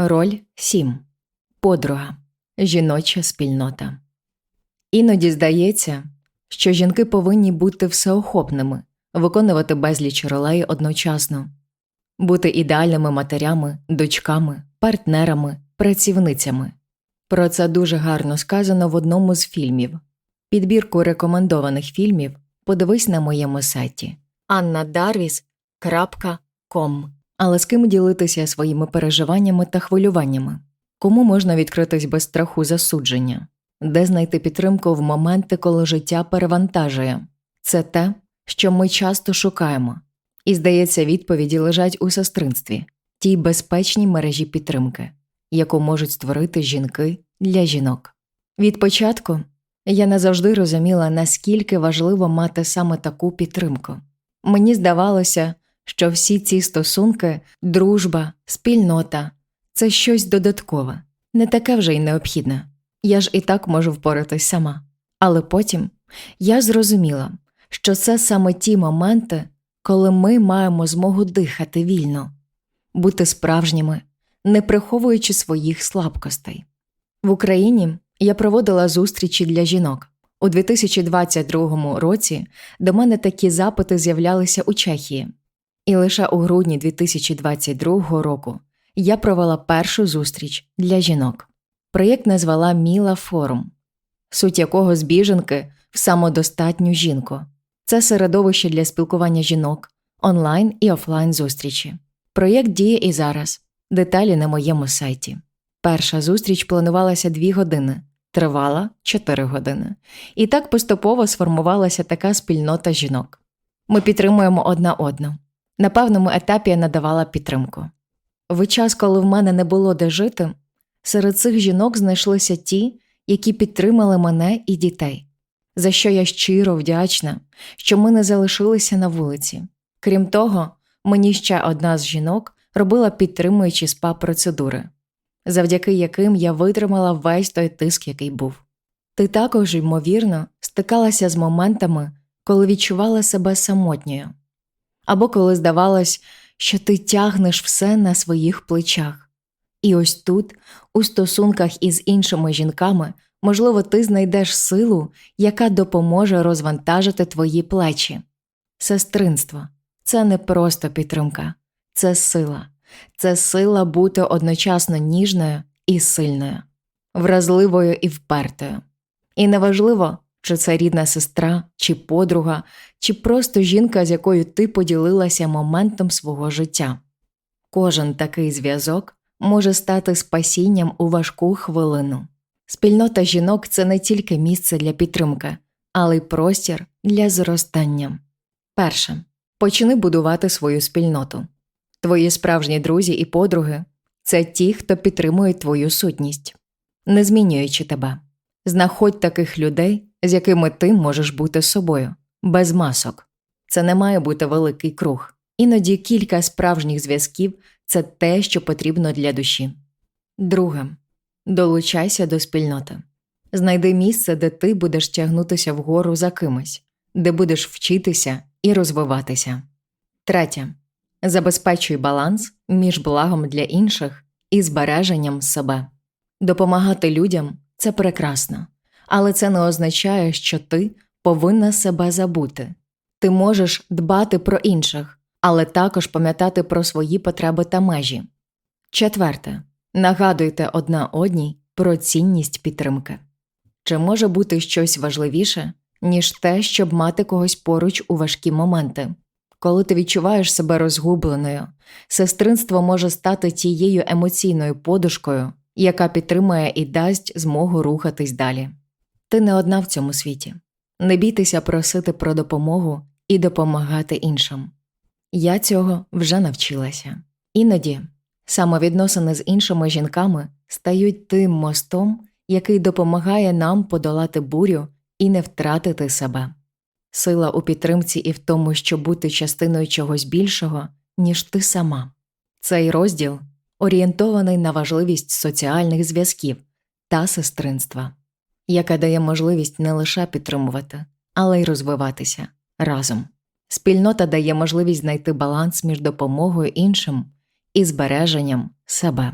Роль 7. Подруга. Жіноча спільнота. Іноді здається, що жінки повинні бути всеохопними, виконувати безліч ролей одночасно, бути ідеальними матерями, дочками, партнерами, працівницями. Про це дуже гарно сказано в одному з фільмів. Підбірку рекомендованих фільмів подивись на моєму сайті annadarvis.com. Але з ким ділитися своїми переживаннями та хвилюваннями? Кому можна відкритись без страху засудження? Де знайти підтримку в моменти, коли життя перевантажує? Це те, що ми часто шукаємо. І, здається, відповіді лежать у сестринстві, тій безпечній мережі підтримки, яку можуть створити жінки для жінок. Від початку я не завжди розуміла, наскільки важливо мати саме таку підтримку. Мені здавалося, що всі ці стосунки, дружба, спільнота це щось додаткове, не таке вже й необхідне. Я ж і так можу впоратись сама. Але потім я зрозуміла, що це саме ті моменти, коли ми маємо змогу дихати вільно, бути справжніми, не приховуючи своїх слабкостей. В Україні я проводила зустрічі для жінок. У 2022 році до мене такі запити з'являлися у Чехії. І лише у грудні 2022 року я провела першу зустріч для жінок. Проєкт назвала Міла Форум, суть якого з біженки в самодостатню жінку. Це середовище для спілкування жінок, онлайн і офлайн зустрічі. Проєкт діє і зараз. Деталі на моєму сайті. Перша зустріч планувалася 2 години, тривала 4 години. І так поступово сформувалася така спільнота жінок. Ми підтримуємо одна одну. На певному етапі я надавала підтримку. В час, коли в мене не було де жити, серед цих жінок знайшлися ті, які підтримали мене і дітей, за що я щиро вдячна, що ми не залишилися на вулиці. Крім того, мені ще одна з жінок робила підтримуючі спа процедури, завдяки яким я витримала весь той тиск, який був. Ти також, ймовірно, стикалася з моментами, коли відчувала себе самотньою або коли здавалось, що ти тягнеш все на своїх плечах. І ось тут, у стосунках із іншими жінками, можливо, ти знайдеш силу, яка допоможе розвантажити твої плечі. Сестринство це не просто підтримка, це сила, це сила бути одночасно ніжною і сильною, вразливою і впертою. І неважливо, чи це рідна сестра, чи подруга, чи просто жінка, з якою ти поділилася моментом свого життя. Кожен такий зв'язок може стати спасінням у важку хвилину. Спільнота жінок це не тільки місце для підтримки, але й простір для зростання. Перше. Почни будувати свою спільноту. Твої справжні друзі і подруги це ті, хто підтримує твою сутність, не змінюючи тебе. Знаходь таких людей, з якими ти можеш бути собою, без масок. Це не має бути великий круг. Іноді кілька справжніх зв'язків це те, що потрібно для душі. Друге. Долучайся до спільноти. Знайди місце, де ти будеш тягнутися вгору за кимось, де будеш вчитися і розвиватися. Третє. Забезпечуй баланс між благом для інших і збереженням себе. Допомагати людям це прекрасно, але це не означає, що ти повинна себе забути. Ти можеш дбати про інших, але також пам'ятати про свої потреби та межі. Четверте. Нагадуйте одна одній про цінність підтримки. Чи може бути щось важливіше, ніж те, щоб мати когось поруч у важкі моменти? Коли ти відчуваєш себе розгубленою, сестринство може стати тією емоційною подушкою, яка підтримує і дасть змогу рухатись далі. Ти не одна в цьому світі. Не бійтеся просити про допомогу і допомагати іншим. Я цього вже навчилася. Іноді самовідносини з іншими жінками стають тим мостом, який допомагає нам подолати бурю і не втратити себе. Сила у підтримці і в тому, щоб бути частиною чогось більшого, ніж ти сама. Цей розділ орієнтований на важливість соціальних зв'язків та сестринства, яка дає можливість не лише підтримувати, але й розвиватися разом. Спільнота дає можливість знайти баланс між допомогою іншим і збереженням себе.